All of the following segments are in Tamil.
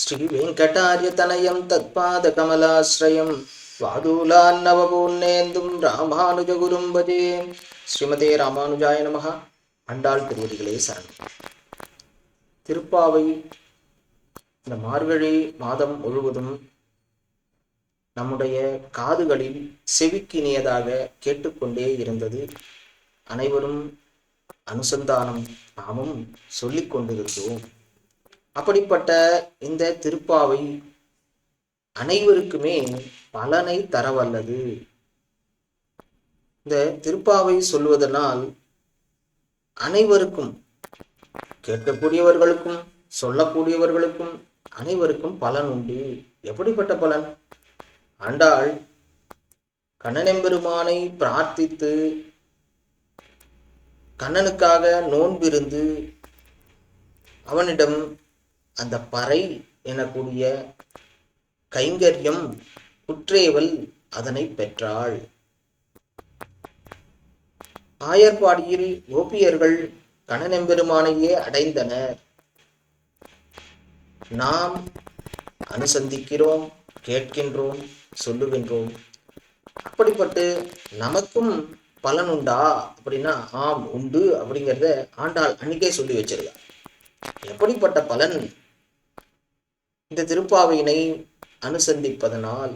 ஸ்ரீ வெங்கடாரியதனயம் தத்பாத கமலாஸ்ரயம் வாதூலான்னவபூர்ணேந்தும் ராமானுஜகுரும் பஜே ஸ்ரீமதே ராமானுஜாய நமக அண்டாள் திருவதிகளே சரணம். திருப்பாவை இந்த மார்கழி மாதம் முழுவதும் நம்முடைய காதுகளில் செவிக்கினியதாக கேட்டுக்கொண்டே இருந்தது. அனைவரும் அனுசந்தானம் நாமும் சொல்லிக் கொண்டிருந்தோம் அப்படிப்பட்ட இந்த திருப்பாவை அனைவருக்குமே பலனை தரவல்லது. இந்த திருப்பாவை சொல்வதனால் அனைவருக்கும் கேட்கக்கூடியவர்களுக்கும் சொல்லக்கூடியவர்களுக்கும் அனைவருக்கும் பலன் உண்டு. எப்படிப்பட்ட பலன்? ஆண்டாள் கண்ணனெம்பெருமானை பிரார்த்தித்து கண்ணனுக்காக நோன்பிருந்து அவனிடம் அந்த பறை எனக்கூடிய கைங்கரியம் குற்றேவல் அதனை பெற்றாள். ஆயர்பாடியில் கோபியர்கள் கண்ணனெம்பெருமானையே அடைந்தனர். நாம் அனுசந்திக்கிறோம் கேட்கின்றோம் சொல்லுகின்றோம். அப்படிப்பட்டு நமக்கும் பலன் உண்டா? அப்படின்னா ஆம் உண்டு அப்படிங்கிறத ஆண்டாள் அன்னைக்கே சொல்லி வச்சிருக்கார் எப்படிப்பட்ட பலன்? இந்த திருப்பாவையினை அனுசந்திப்பதனால்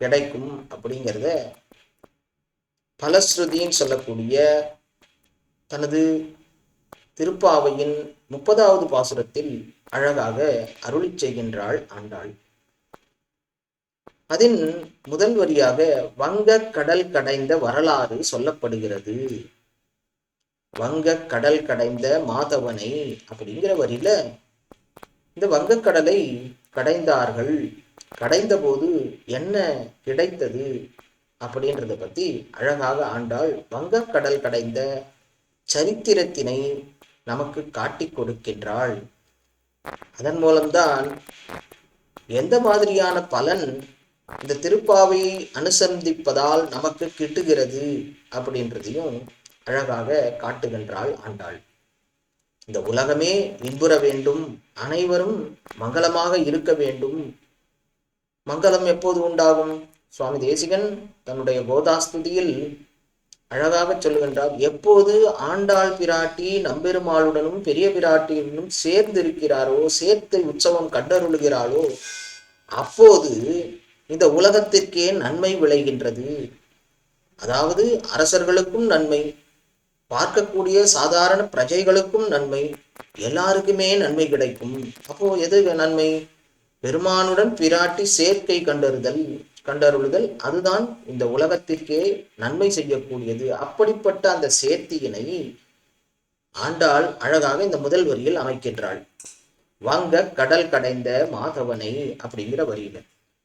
கிடைக்கும் அப்படிங்கிறத பலஸ்ருதின்னு சொல்லக்கூடிய தனது திருப்பாவையின் முப்பதாவது பாசுரத்தில் அழகாக அருளி செய்கின்றாள் ஆண்டாள். அதில் முதல் வரியாக வங்க கடல் கடைந்த வரலாறு சொல்லப்படுகிறது. வங்க கடல் கடைந்த மாதவனை அப்படிங்கிற வரியில இந்த வங்கக்கடலை கடைந்தார்கள். கடைந்த போது என்ன கிடைத்தது அப்படின்றத பத்தி அழகாக ஆண்டாள் வங்கக்கடல் கடைந்த சரித்திரத்தினை நமக்கு காட்டிக் கொடுக்கின்றாள். அதன் மூலம்தான் எந்த மாதிரியான பலன் இந்த திருப்பாவையை அனுசந்திப்பதால் நமக்கு கிட்டுகிறது அப்படின்றதையும் அழகாக காட்டுகின்றாள் ஆண்டாள். இந்த உலகமே இன்புற வேண்டும். அனைவரும் மங்களமாக இருக்க வேண்டும். மங்களம் எப்போது உண்டாகும்? சுவாமி தேசிகன் தன்னுடைய போதாஸ்துதியில் அழகாக சொல்லுகின்றார் எப்போது ஆண்டாள் பிராட்டி நம்பெருமாளுடனும் பெரிய பிராட்டியுடனும் சேர்ந்து இருக்கிறாரோ சேர்த்து உற்சவம் கண்டருளுகிறாளோ அப்போது இந்த உலகத்திற்கே நன்மை விளைகின்றது. அதாவது அரசர்களுக்கும் நன்மை. பார்க்கக்கூடிய சாதாரண பிரஜைகளுக்கும் நன்மை எல்லாருக்குமே நன்மை கிடைக்கும். அப்போ எது நன்மை? பெருமானுடன் பிராட்டி சேர்க்கை கண்டறிதல் கண்டருளுதல் அதுதான் இந்த உலகத்திற்கே நன்மை செய்யக்கூடியது. அப்படிப்பட்ட அந்த சேர்த்தியினை ஆண்டாள் அழகாக இந்த முதல் வரியில் அமைக்கின்றாள். வாங்க கடல் கடைந்த மாதவனை அப்படிங்கிற வரியில.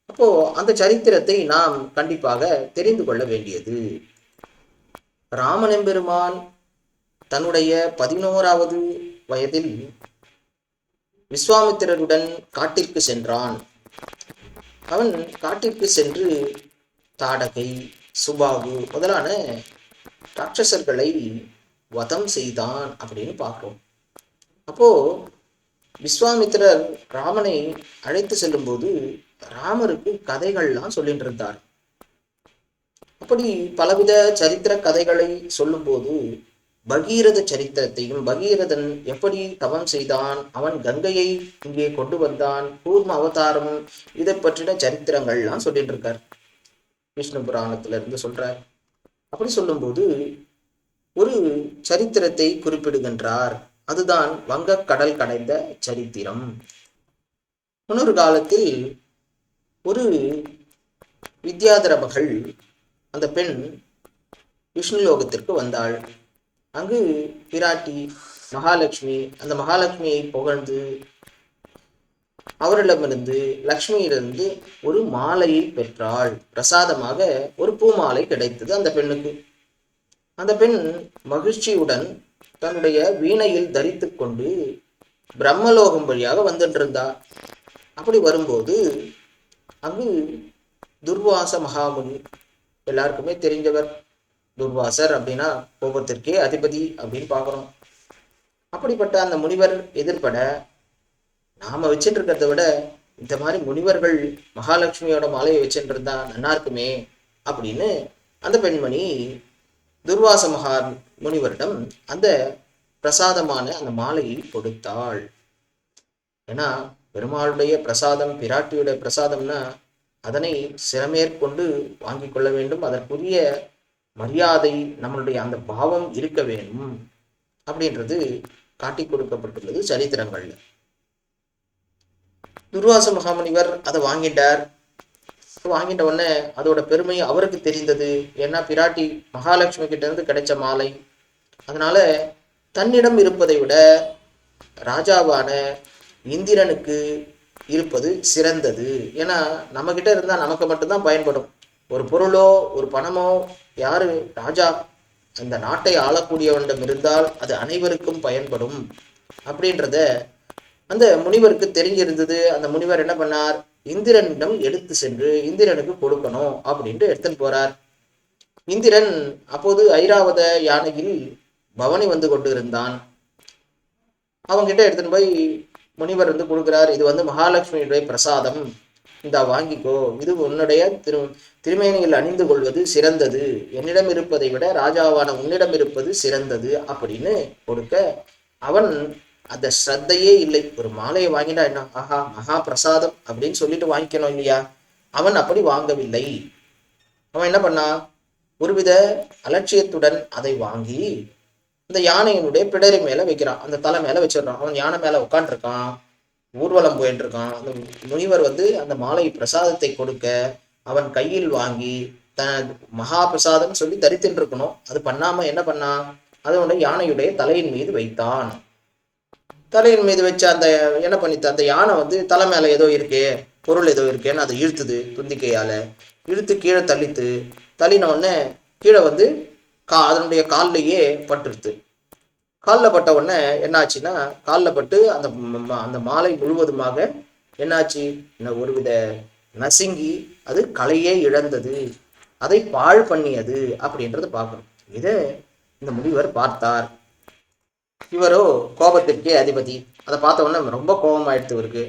அப்போ அந்த சரித்திரத்தை நாம் கண்டிப்பாக தெரிந்து கொள்ள வேண்டியது. ராமனெம்பெருமான் தன்னுடைய பதினோராவது வயதில் விஸ்வாமித்திரருடன் காட்டிற்கு சென்றான். அவன் காட்டிற்கு சென்று தாடகை சுபாகு முதலான ராட்சசர்களை வதம் செய்தான் அப்படின்னு பார்க்கிறோம். அப்போ விஸ்வாமித்திரர் ராமனை அழைத்து செல்லும்போது ராமருக்கு கதைகள்லாம் சொல்லிட்டு இருந்தார். அப்படி பலவித சரித்திர கதைகளை சொல்லும்போது பகீரத சரித்திரத்தையும் பகீரதன் எப்படி தவம் செய்தான்? அவன் கங்கையை இங்கே கொண்டு வந்தான். கூர்ம அவதாரம் இதை பற்றின சரித்திரங்கள்லாம் சொல்லிட்டு இருக்கார் விஷ்ணு புராணத்துல இருந்து சொல்றார். அப்படி சொல்லும்போது ஒரு சரித்திரத்தை குறிப்பிடுகின்றார். அதுதான் வங்க கடல் கடைந்த சரித்திரம். முன்னொரு காலத்தில் ஒரு வித்யாதர மகள் அந்த பெண் விஷ்ணு லோகத்திற்கு வந்தாள். அங்கு பிராட்டி மகாலட்சுமி அந்த மகாலட்சுமியை புகழ்ந்து அவரிடமிருந்து லக்ஷ்மியிலிருந்து ஒரு மாலையை பெற்றாள். பிரசாதமாக ஒரு பூமாலை கிடைத்தது அந்த பெண்ணுக்கு. அந்த பெண் மகிழ்ச்சியுடன் தன்னுடைய வீணையில் தரித்து கொண்டு பிரம்மலோகம் வழியாக வந்துட்டு இருந்தா அப்படி வரும்போது அங்கு துர்வாச மகாமுனி எல்லாருக்குமே தெரிஞ்சவர். துர்வாசர் அப்படின்னா கோபத்திற்கே அதிபதி அப்படின்னு பார்க்குறோம். அப்படிப்பட்ட அந்த முனிவர் எதிர்பட நாம வச்சுட்டு இருக்கிறத விட இந்த மாதிரி முனிவர்கள் மகாலட்சுமியோட மாலையை வச்சுட்டு இருந்தா நல்லா இருக்குமே அப்படின்னு அந்த பெண்மணி துர்வாச மகா முனிவரிடம் அந்த பிரசாதமான அந்த மாலையை கொடுத்தாள். ஏன்னா பெருமாளுடைய பிரசாதம் பிராட்டியுடைய பிரசாதம்னா அதனை சிறமேற்கொண்டு வாங்கி கொள்ள வேண்டும். அதற்குரிய மரியாதை நம்மளுடைய அந்த பாவம் இருக்க வேண்டும் அப்படின்றது காட்டி கொடுக்கப்பட்டுள்ளது சரித்திரங்கள்ல. துர்வாச மகாமுனிவர் அதை வாங்கிட்டார். வாங்கிட்ட உடனே அதோட பெருமை அவருக்கு தெரிந்தது. ஏன்னா பிராட்டி மகாலட்சுமி கிட்ட இருந்து கிடைச்ச மாலை. அதனால தன்னிடம் இருப்பதை விட ராஜாவான இந்திரனுக்கு இருப்பது சிறந்தது. ஏன்னா நம்ம கிட்ட இருந்தா நமக்கு மட்டும்தான் பயன்படும். ஒரு பொருளோ ஒரு பணமோ யாரு? ராஜா. அந்த நாட்டை ஆளக்கூடியவனிடம் இருந்தால் அது அனைவருக்கும் பயன்படும். அப்படின்றத அந்த முனிவருக்கு தெரிஞ்சிருந்தது. அந்த முனிவர் என்ன பண்ணார்? இந்திரனிடம் எடுத்து சென்று இந்திரனுக்கு கொடுக்கணும் அப்படின்ட்டு எடுத்துன்னு போறார். இந்திரன் அப்போது ஐராவத யானையில் பவனி வந்து கொண்டு இருந்தான் அவங்கிட்ட எடுத்துன்னு போய் முனிவர் வந்து கொடுக்குறார். இது வந்து மகாலட்சுமியுடைய பிரசாதம். இந்தா வாங்கிக்கோ. இது உன்னுடைய திரு திருமேனியில் அணிந்து கொள்வது சிறந்தது. என்னிடம் இருப்பதை விட ராஜாவான உன்னிடம் இருப்பது சிறந்தது அப்படின்னு கொடுக்க. அவன் அந்த ஸ்ரத்தையே இல்லை. ஒரு மாலையை வாங்கினா என்ன? ஆஹா மகா பிரசாதம் அப்படின்னு சொல்லிட்டு வாங்கிக்கணும் இல்லையா? அவன் அப்படி வாங்கவில்லை. அவன் என்ன பண்ணான் ஒருவித அலட்சியத்துடன் அதை வாங்கி இந்த யானையினுடைய பிடரி மேல வைக்கிறான். அந்த தலை மேல வச்சிடுறான். அவன் யானை மேல உட்காந்துருக்கான் ஊர்வலம் போயிட்டு இருக்கான் அந்த முனிவர் வந்து அந்த மாலை பிரசாதத்தை கொடுக்க அவன் கையில் வாங்கி தன் மகா பிரசாதம் சொல்லி தரித்துட்டு இருக்கணும் அது பண்ணாம என்ன பண்ணான் அதனுடைய யானையுடைய தலையின் மீது வைத்தான். தலையின் மீது வச்ச அந்த என்ன பண்ணித்த? அந்த யானை வந்து தலை மேல ஏதோ இருக்கே பொருள் ஏதோ இருக்கேன்னு அதை இழுத்துது துந்திக்கையால இழுத்து கீழே தள்ளித்து தள்ளின உடனே கீழே வந்து கா அதனுடைய கால்லையே பட்டுருது காலில் பட்ட உடனே என்னாச்சுன்னா காலில் பட்டு அந்த அந்த மாலை முழுவதுமாக என்னாச்சு? இந்த ஒருவித நசுங்கி அது கலையே இழந்தது. அதை பாழ் பண்ணியது அப்படின்றத பார்க்கணும். இதை இந்த முனிவர் பார்த்தார். இவரோ கோபத்திற்கே அதிபதி. அதை பார்த்த உடனே ரொம்ப கோபமாயிடுத்து இவருக்கு.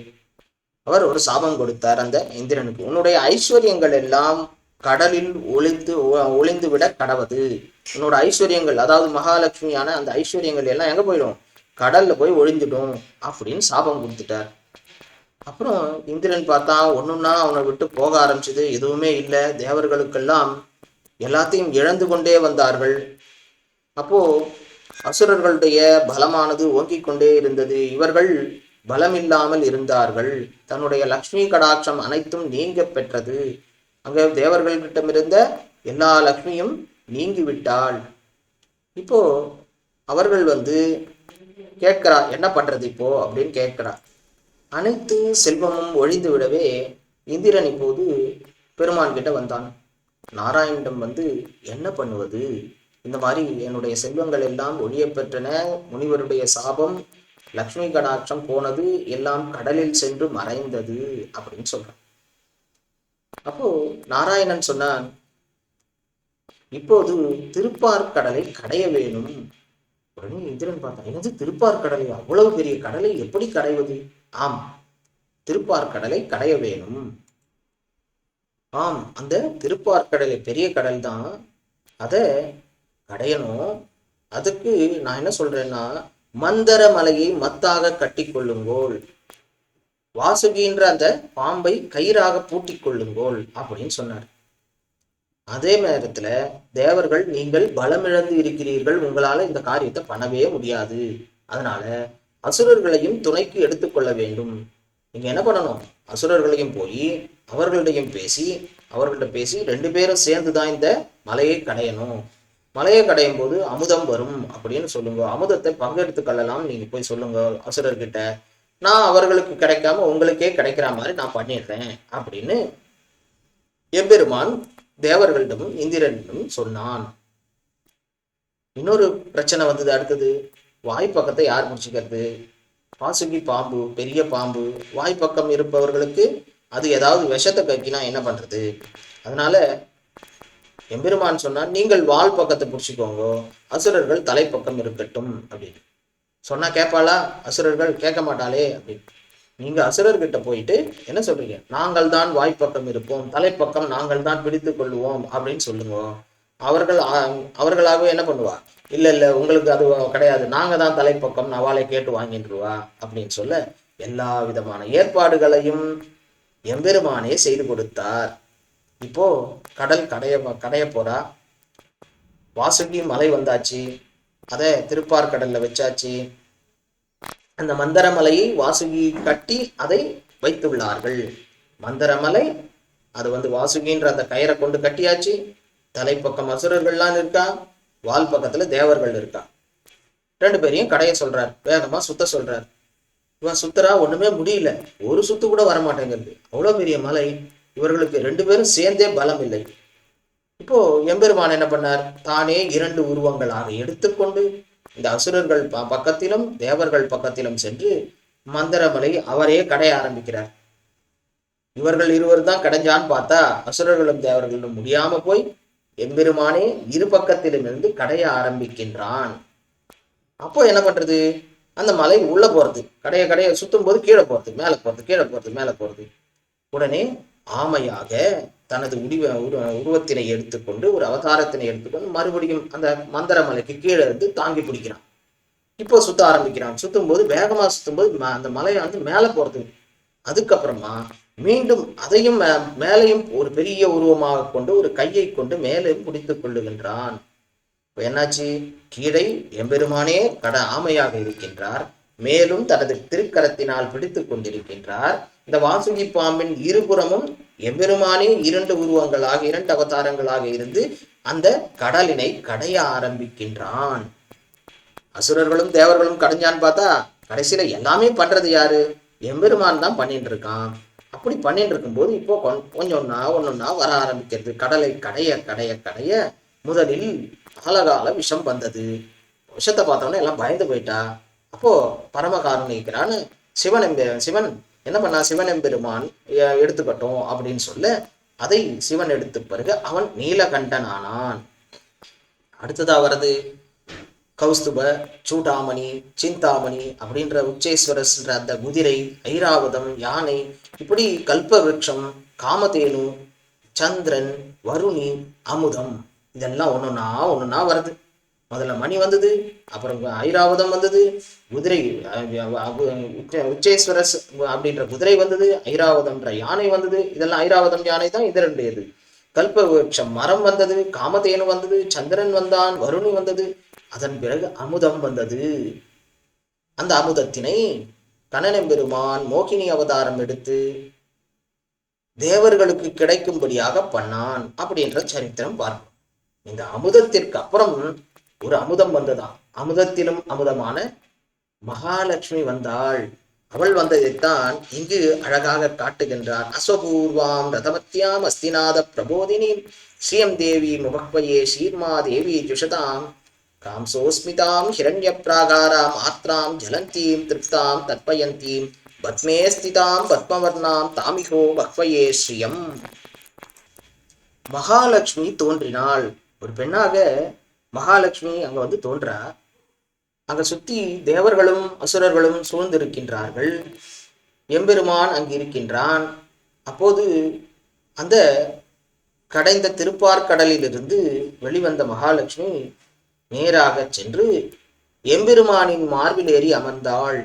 அவர் ஒரு சாபம் கொடுத்தார் அந்த இந்திரனுக்கு. உன்னுடைய ஐஸ்வர்யங்கள் எல்லாம் கடலில் ஒளிந்து ஒளிந்து விட கடவது. உன்னோட ஐஸ்வர்யங்கள் அதாவது மகாலட்சுமியான அந்த ஐஸ்வர்யங்கள் எல்லாம் எங்க போயிடும்? கடல்ல போய் ஒழிஞ்சிடும் அப்படின்னு சாபம் கொடுத்துட்டார். அப்புறம் இந்திரன் பார்த்தா ஒண்ணுன்னா அவனை விட்டு போக ஆரம்பிச்சது எதுவுமே இல்லை. தேவர்களுக்கெல்லாம் எல்லாத்தையும் இழந்து கொண்டே வந்தார்கள். அப்போ அசுரர்களுடைய பலமானது ஓங்கிக் கொண்டே இருந்தது. இவர்கள் பலமில்லாமல் இருந்தார்கள். தன்னுடைய லக்ஷ்மி கடாட்சம் அனைத்தும் நீங்க பெற்றது. அங்கே தேவர்கள் கிட்டமிருந்த எல்லா லக்ஷ்மியும் நீங்கிவிட்டால் இப்போ அவர்கள் வந்து கேட்கிறா என்ன பண்றது இப்போ? அப்படின்னு கேட்கிறா. அனைத்து செல்வமும் ஒழிந்து விடவே இந்திரன் இப்போது பெருமான் கிட்ட வந்தான். நாராயணிடம் வந்து என்ன பண்ணுவது? இந்த மாதிரி என்னுடைய செல்வங்கள் எல்லாம் ஒழிய பெற்றன. முனிவருடைய சாபம் லக்ஷ்மி கடாட்சம் போனது எல்லாம் கடலில் சென்று மறைந்தது அப்படின்னு சொல்றான். அப்போ நாராயணன் சொன்னான் இப்போது திருப்பார்கடலை கடைய வேணும். உடனே இந்திரன் பார்த்தான் என்னது திருப்பார்கடலை அவ்வளவு பெரிய கடலை எப்படி கடைவது? ஆம் திருப்பார்கடலை கடைய வேணும். ஆம் அந்த திருப்பார்கடலை பெரிய கடல் தான். அதை கடையணும். அதுக்கு நான் என்ன சொல்றேன்னா மந்தர மலையை மத்தாக கட்டி கொள்ளுங்கோள். வாசுகின்ற அந்த பாம்பை கயிறாக பூட்டிக் கொள்ளுங்கோள் அப்படின்னு சொன்னார். அதே நேரத்துல தேவர்கள் நீங்கள் பலமிழந்து இருக்கிறீர்கள். உங்களால இந்த காரியத்தை பண்ணவே முடியாது. அதனால அசுரர்களையும் துணைக்கு எடுத்துக்கொள்ள வேண்டும். நீங்க என்ன பண்ணணும்? அசுரர்களையும் போய் அவர்களிடையும் பேசி அவர்கள்ட்ட பேசி ரெண்டு பேரும் சேர்ந்து தான் இந்த மலையை கடையணும். மலையை கடையும் போது அமுதம் வரும் அப்படின்னு சொல்லுங்க. அமுதத்தை பங்கெடுத்து கொள்ளலாம் நீங்க போய் சொல்லுங்க அசுரர்கிட்ட. நான் அவர்களுக்கு கிடைக்காம உங்களுக்கே கிடைக்கிற மாதிரி நான் பண்ணிடுறேன் அப்படின்னு எம்பெருமான் தேவர்களிடமும் இந்திரனிடமும் சொன்னான். இன்னொரு பிரச்சனை வந்தது அடுத்தது வாய்ப்பக்கத்தை யார் முடிச்சுக்கிறது? பாசுகி பாம்பு பெரிய பாம்பு வாய்ப்பக்கம் இருப்பவர்களுக்கு அது ஏதாவது விஷத்தை கக்கினா என்ன பண்றது? அதனால எம்பெருமான் சொன்னால் நீங்கள் வால் பக்கத்தை பிடிச்சிக்கோங்க அசுரர்கள் தலைப்பக்கம் இருக்கட்டும் அப்படின்னு. சொன்னா கேட்பாளா அசுரர்கள் கேட்க மாட்டாளே அப்படின்னு. நீங்க அசுரர்கிட்ட போயிட்டு என்ன சொல்றீங்க? நாங்கள் தான் வாய்ப்பக்கம் இருப்போம் தலைப்பக்கம் நாங்கள் தான் பிடித்து கொள்வோம் அப்படின்னு சொல்லுங்க. அவர்கள் அவர்களாகவே என்ன பண்ணுவா? இல்ல இல்ல உங்களுக்கு அது கிடையாது. நாங்க தான் தலைப்பக்கம் நவாலை கேட்டு வாங்கிட்டுருவா அப்படின்னு சொல்ல எல்லா விதமான ஏற்பாடுகளையும் எம்பெருமானே செய்து கொடுத்தார். இப்போ கடல் கடைய கடைய போறா. வாசுகி மலை வந்தாச்சு. அதை திருப்பார்கடல்ல வச்சாச்சு. அந்த மந்தரமலையை வாசுகி கட்டி அதை வைத்துள்ளார்கள். மந்தரமலை அது வந்து வாசுகின்ற அந்த கயிறை கொண்டு கட்டியாச்சு. தலைப்பக்கம் அசுரர்கள்லாம் இருக்கா? வால் பக்கத்துல தேவர்கள் இருக்கா? ரெண்டு பேரையும் கடையை சொல்றார். வேகமா சுத்த சொல்றார். இவன் சுத்தரா ஒண்ணுமே முடியல. ஒரு சுத்து கூட வர மாட்டேங்குது அவ்வளவு பெரிய மலை. இவர்களுக்கு ரெண்டு பேரும் சேர்ந்தே பலம் இல்லை. இப்போ எம்பெருமான் என்ன பண்ணார்? தானே இரண்டு உருவங்களாக எடுத்துக்கொண்டு இந்த அசுரர்கள் ப- பக்கத்திலும் தேவர்கள் பக்கத்திலும் சென்று மந்திரமலை அவரே கடைய ஆரம்பிக்கிறார். இவர்கள் இருவர் தான் கடைஞ்சான்னு பார்த்தா அசுரர்களும் தேவர்களும் முடியாம போய் எம்பெருமானே இரு பக்கத்திலும் இருந்து கடைய ஆரம்பிக்கின்றான். அப்போ என்ன பண்றது? அந்த மலை உள்ள போறது. கடைய கடையை சுத்தும் போது கீழே போறது மேலே போறது கீழே போறது மேலே போறது. உடனே ஆமையாக தனது உடிவ உருவத்தினை எடுத்துக்கொண்டு ஒரு அவதாரத்தினை எடுத்துக்கொண்டு மறுபடியும் அந்த மந்திர மலைக்கு கீழே இருந்து தாங்கி பிடிக்கிறான். இப்போ சுத்த ஆரம்பிக்கிறான். சுத்தும் போது வேகமா சுத்தும் போது அந்த மலையை வந்து மேலே போறது. அதுக்கப்புறமா மீண்டும் அதையும் மே- மேலையும் ஒரு பெரிய உருவமாக கொண்டு ஒரு கையை கொண்டு மேலே பிடித்து கொள்ளுகின்றான். என்னாச்சு? கீழே எம்பெருமானே கட ஆமையாக இருக்கின்றார். மேலும் தனது திருக்கரத்தினால் பிடித்து கொண்டிருக்கின்றார். இந்த வாசுகி பாம்பின் இருபுறமும் எம்பெருமானே இரண்டு உருவங்களாக இரண்டு அவதாரங்களாக இருந்து அந்த கடலினை கடைய ஆரம்பிக்கின்றான். அசுரர்களும் தேவர்களும் கடைஞ்சான்னு பார்த்தா கடைசியில எல்லாமே பண்றது யாரு? எம்பெருமான் தான் பண்ணிட்டு இருக்கான் அப்படி பண்ணிட்டு இருக்கும்போது இப்போ கொஞ்~ கொஞ்சம் ஒன்னொன்னா வர ஆரம்பிக்கிறது. கடலை கடைய கடைய கடைய முதலில் அழகால விஷம் வந்தது. விஷத்தை பார்த்தோன்னே எல்லாம் பயந்து போயிட்டா. அப்போ பரமகாருணிக்கிறான்னு சிவன் எம்பி சிவன் என்ன பண்ணா சிவன் எம்பெருமான் எடுத்துக்கட்டும் அப்படின்னு சொல்ல அதை சிவன் எடுத்து பிறகு அவன் நீலகண்டன் ஆனான் அடுத்ததா வருது கௌஸ்துப சூடாமணி சிந்தாமணி அப்படின்ற உச்சேஸ்வரஸ்ன்ற அந்த குதிரை ஐராவதம் யானை இப்படி கல்ப விருட்சம் காமதேனு சந்திரன் வருணி அமுதம் இதெல்லாம் ஒன்றுனா ஒன்றுனா வருது. முதல்ல மணி வந்தது அப்புறம் ஐராவதம் வந்தது குதிரை உச்ச- உச்சேஸ்வரஸ் அப்படின்ற குதிரை வந்தது ஐராவதம்ன்ற யானை வந்தது இதெல்லாம் ஐராவதம் யானை தான் இது ரெண்டு கல்ப விருட்சம் மரம் வந்தது காமதேனு வந்தது சந்திரன் வந்தான் வருணி வந்தது அதன் பிறகு அமுதம் வந்தது. அந்த அமுதத்தினை கணனம் பெருமான் மோகினி அவதாரம் எடுத்து தேவர்களுக்கு கிடைக்கும்படியாக பண்ணான் அப்படின்ற சரித்திரம் பார்ப்போம். இந்த அமுதத்திற்கு அப்புறம் ஒரு அமுதம் வந்ததாம் அமுதத்திலும் அமுதமான மகாலட்சுமி வந்தாள். அவள் வந்ததைத்தான் இங்கு அழகாக காட்டுகின்றார் அஸ்வபூர்வாம் ரதமத்தியாம் அஸ்திநாத பிரபோதினி ஸ்ரீயம் தேவி முபக்வயே ஷீர்மா தேவி ஜுஷதாம் காம்சோஸ்மிதாம் ஹிரண்ய பிராகாராம் ஆத்ராம் ஜலந்தீம் திருப்தாம் தற்பயந்தீம் பத்மே ஸ்திதாம் பத்மவர்ணாம் தாமிகோ பக்வயே ஸ்ரீயம். மகாலட்சுமி தோன்றினாள். ஒரு பெண்ணாக மகாலட்சுமி அங்க வந்து தோன்றா அங்க சுத்தி தேவர்களும் அசுரர்களும் சூழ்ந்திருக்கின்றார்கள். எம்பெருமான் அங்கு இருக்கின்றான். அப்போது அந்த கடைந்த திருப்பார்கடலிலிருந்து வெளிவந்த மகாலட்சுமி நேராக சென்று எம்பெருமானின் மார்பில் ஏறி அமர்ந்தாள்.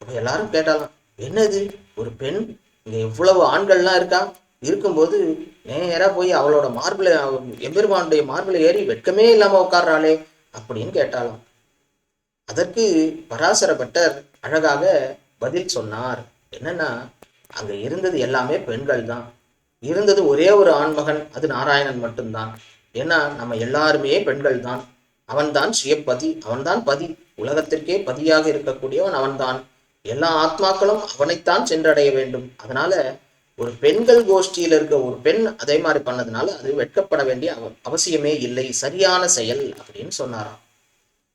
அப்ப எல்லாரும் கேட்டாலாம் என்னது? ஒரு பெண்? இங்க எவ்வளவு ஆண்கள்லாம் இருக்கா? இருக்கும்போது நேராக போய் அவளோட மார்பில் எம்பெருமானுடைய மார்பில் ஏறி வெட்கமே இல்லாமல் உட்கார்றாளே அப்படின்னு கேட்டாலும் அதற்கு பராசர பட்டர் அழகாக பதில் சொன்னார். என்னன்னா அங்கே இருந்தது எல்லாமே பெண்கள் தான். இருந்தது ஒரே ஒரு ஆண்மகன் அது நாராயணன் மட்டும்தான். ஏன்னா நம்ம எல்லாருமே பெண்கள் தான். அவன்தான் சுயப்பதி அவன்தான் பதி. உலகத்திற்கே பதியாக இருக்கக்கூடியவன் அவன்தான். எல்லா ஆத்மாக்களும் அவனைத்தான் சென்றடைய வேண்டும். அதனால ஒரு பெண்கள் கோஷ்டியில இருக்க ஒரு பெண் அதே மாதிரி பண்ணதுனால அது வெட்கப்பட வேண்டிய அவ- அவசியமே இல்லை சரியான செயல் அப்படின்னு சொன்னாராம்.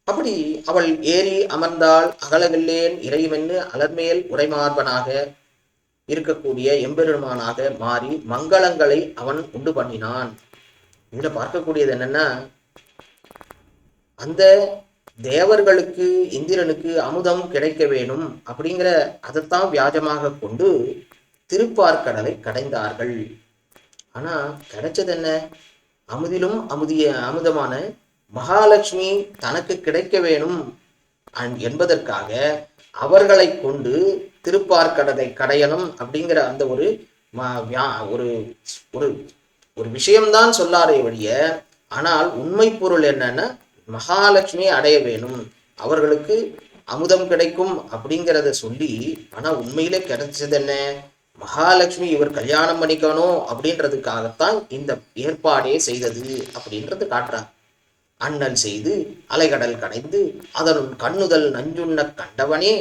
அப்படி அவள் ஏறி அமர்ந்தால் அகலவில்லேன் இறைவென்று அலர்மேல் உரைமார்பனாக இருக்கக்கூடிய எம்பெருமானாக மாறி மங்களங்களை அவன் உண்டு பண்ணினான். இதுல பார்க்கக்கூடியது என்னன்னா அந்த தேவர்களுக்கு இந்திரனுக்கு அமுதம் கிடைக்க வேணும் அப்படிங்கிற அதைத்தான் வியாஜமாக கொண்டு திருப்பார்கடலை கடைந்தார்கள். ஆனா கிடைச்சது என்ன அமுதிலும் அமுதிய அமுதமான மகாலட்சுமி தனக்கு கிடைக்க வேணும் என்பதற்காக அவர்களை கொண்டு திருப்பார்கடலை கடையணும் அப்படிங்கிற அந்த ஒரு ம- வியா- ஒரு ஒரு ஒரு விஷயம்தான் சொல்லாரே வழிய ஆனால் உண்மை பொருள் என்னன்னா மகாலட்சுமியை அடைய வேணும். அவர்களுக்கு அமுதம் கிடைக்கும் அப்படிங்கிறத சொல்லி ஆனா உண்மையிலே கிடைச்சது என்ன மகாலட்சுமி இவர் கல்யாணம் பண்ணிக்கணும் அப்படின்றதுக்காகத்தான் இந்த ஏற்பாடே செய்தது அப்படின்றது காட்டுறார். அண்ணல் செய்து அலைகடல் கடைந்து அதனுள் கண்ணுதல் நஞ்சுண்ண கண்டவனே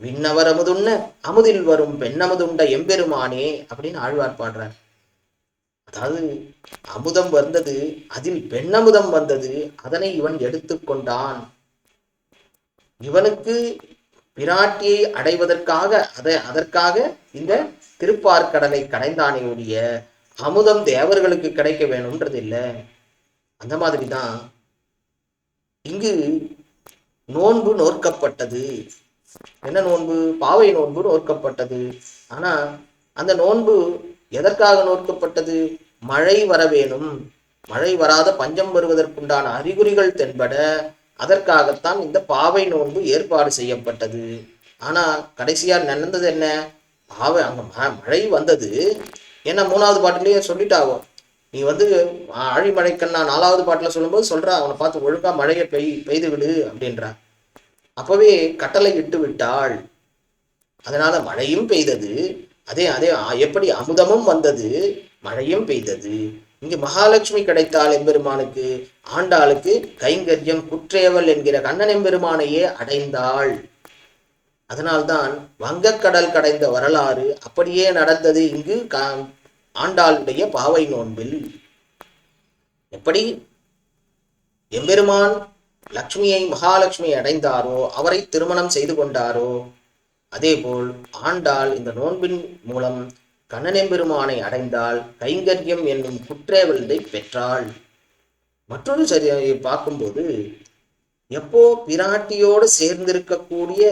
விண்ணவர் அமுதுண்ண அமுதில் வரும் பெண்ணமுதுண்ட எம்பெருமானே அப்படின்னு ஆழ்வார் பாடுறார். அதாவது அமுதம் வந்தது அதில் பெண்ணமுதம் வந்தது அதனை இவன் எடுத்துக்கொண்டான். இவனுக்கு பிராட்டியை அடைவதற்காக அதை அதற்காக இந்த திருப்பார்கடலை கடைந்தானே ஒழிய அமுதம் தேவர்களுக்கு கிடைக்க வேணும்ன்றது இல்லை. அந்த மாதிரி தான் இங்கு நோன்பு நோற்கப்பட்டது. என்ன நோன்பு? பாவை நோன்பு நோற்கப்பட்டது. ஆனா அந்த நோன்பு எதற்காக நோக்கப்பட்டது மழை வர வேணும். மழை வராத பஞ்சம் வருவதற்குண்டான அறிகுறிகள் தென்பட அதற்காகத்தான் இந்த பாவை நோன்பு ஏற்பாடு செய்யப்பட்டது. ஆனால் கடைசியாக நடந்தது என்ன? பாவை அங்கே மழை வந்தது. ஏன்னா மூணாவது பாட்டிலேயே சொல்லிட்டாவோ நீ வந்து ஆழிமழைக்கண்ணா நாலாவது பாட்டில் சொல்லும்போது சொல்கிறா அவனை பார்த்து ஒழுங்காக மழையை பெய் பெய்து விடு அப்படின்றா. அப்போவே கட்டளை இட்டு விட்டாள். அதனால் மழையும் பெய்தது. அதே அதே எப்படி அமுதமும் வந்தது மழையும் பெய்தது. இங்கு மகாலட்சுமி கிடைத்தால் எம்பெருமானுக்கு ஆண்டாளுக்கு கைங்கரியம் குற்றேவல் என்கிற கண்ணன் எம்பெருமானையே அடைந்தாள். அதனால்தான் வங்கக்கடல் கடைந்த வரலாறு அப்படியே நடந்தது இங்கு கா- ஆண்டாளுடைய பாவை நோன்பில். எப்படி? எம்பெருமான் லக்ஷ்மியை மகாலட்சுமியை அடைந்தாரோ அவரை திருமணம் செய்து கொண்டாரோ அதேபோல் ஆண்டாள் இந்த நோன்பின் மூலம் கண்ணனெம்பெருமானை அடைந்தால் கைங்கரியம் என்னும் குற்றேவல்தை பெற்றாள். மற்றொரு சரி பார்க்கும்போது எப்போ பிராட்டியோடு சேர்ந்திருக்கக்கூடிய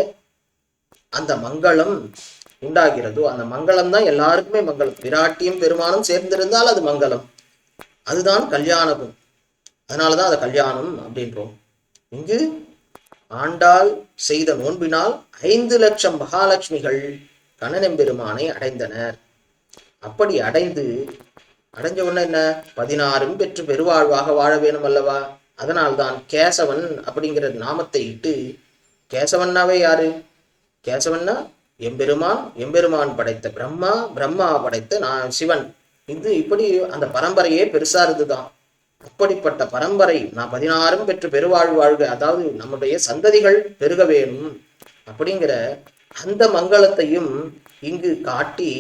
அந்த மங்களம் உண்டாகிறதோ அந்த மங்களம் தான் எல்லாருக்குமே மங்களம். பிராட்டியும் பெருமானும் சேர்ந்திருந்தால் அது மங்களம். அதுதான் கல்யாணம் அதனாலதான் அதை கல்யாணம் அப்படின்றோம். இங்கு ஆண்டாள் செய்த நோன்பினால் ஐந்து லட்சம் மகாலட்சுமிகள் கண்ணனெம்பெருமானை அடைந்தனர். அப்படி அடைந்து அடைஞ்ச உடனே என்ன? பதினாறும் பெற்று பெருவாழ்வாக வாழ வேணும் அல்லவா? அதனால்தான் கேசவன் அப்படிங்கிற நாமத்தை இட்டு கேசவன்னாவே யாரு? கேசவன்னா எம்பெருமான் எம்பெருமான் படைத்த பிரம்மா பிரம்மா படைத்த நான் சிவன். இது இப்படி அந்த பரம்பரையே பெருசா இருந்துதான். அப்படிப்பட்ட பரம்பரை நான் பதினாறும் பெற்று பெருவாழ் வாழ்க அதாவது நம்முடைய சந்ததிகள் பெருக வேணும் அப்படிங்கிற அந்த மங்களத்தையும் இங்கு காட்டி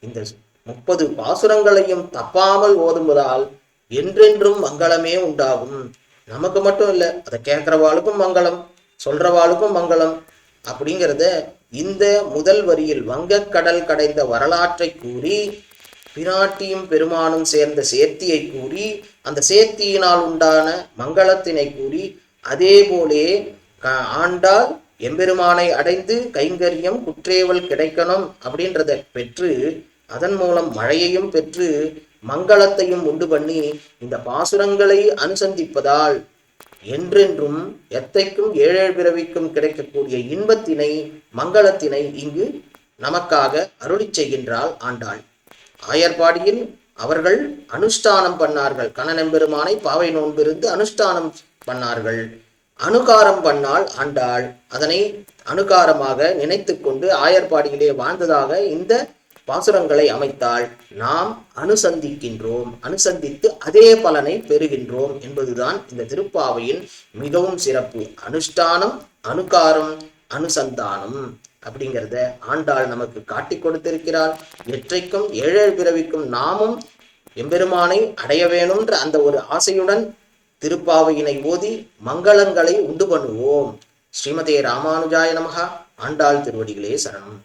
இந்த முப்பது பாசுரங்களையும் தப்பாமல் ஓதுவதால் என்றென்றும் மங்களமே உண்டாகும். நமக்கு மட்டும் இல்லை அதை கேட்கிறவாளுக்கும் மங்களம் சொல்றவாளுக்கும் மங்களம் அப்படிங்கிறத இந்த முதல் வரியில் வங்கக்கடல் கடைந்த வரலாற்றை கூறி பிராட்டியும் பெருமானும் சேர்ந்த சேர்த்தியை கூறி அந்த சேர்த்தியினால் உண்டான மங்களத்தினை கூறி அதே போலே ஆண்டால் எம்பெருமானை அடைந்து கைங்கரியம் குற்றேவல் கிடைக்கணும் அப்படின்றத பெற்று அதன் மூலம் மழையையும் பெற்று மங்களத்தையும் உண்டு பண்ணி இந்த பாசுரங்களை அனுசந்திப்பதால் என்றென்றும் எத்தைக்கும் ஏழேழு பிறவிக்கும் கிடைக்கக்கூடிய இன்பத்தினை மங்களத்தினை இங்கு நமக்காக அருளி செய்கின்றாள் ஆண்டாள். ஆயர்பாடியில் அவர்கள் அனுஷ்டானம் பண்ணார்கள். கண்ணனெம்பெருமானை பாவை நோன்பிருந்து அனுஷ்டானம் பண்ணார்கள். அனுகாரம் பண்ணால் ஆண்டாள். அதனை அனுகாரமாக நினைத்து கொண்டு ஆயர்பாடியிலே வாழ்ந்ததாக இந்த பாசுரங்களை அமைத்தால் நாம் அனுசந்திக்கின்றோம் அனுசந்தித்து அதே பலனை பெறுகின்றோம் என்பதுதான் இந்த திருப்பாவையின் மிகவும் சிறப்பு. அனுஷ்டானம் அனுகாரம் அனுசந்தானம் அப்படிங்கிறத ஆண்டாள் நமக்கு காட்டி கொடுத்திருக்கிறாள். எற்றைக்கும் ஏழேழு பிறவிக்கும் நாமும் எம்பெருமானை அடைய வேணும்ன்ற அந்த ஒரு ஆசையுடன் திருப்பாவையினை ஓதி மங்களங்களை உண்டு பண்ணுவோம். ஸ்ரீமதே ராமானுஜாய நமகா. ஆண்டாள் திருவடிகளே சரணம்.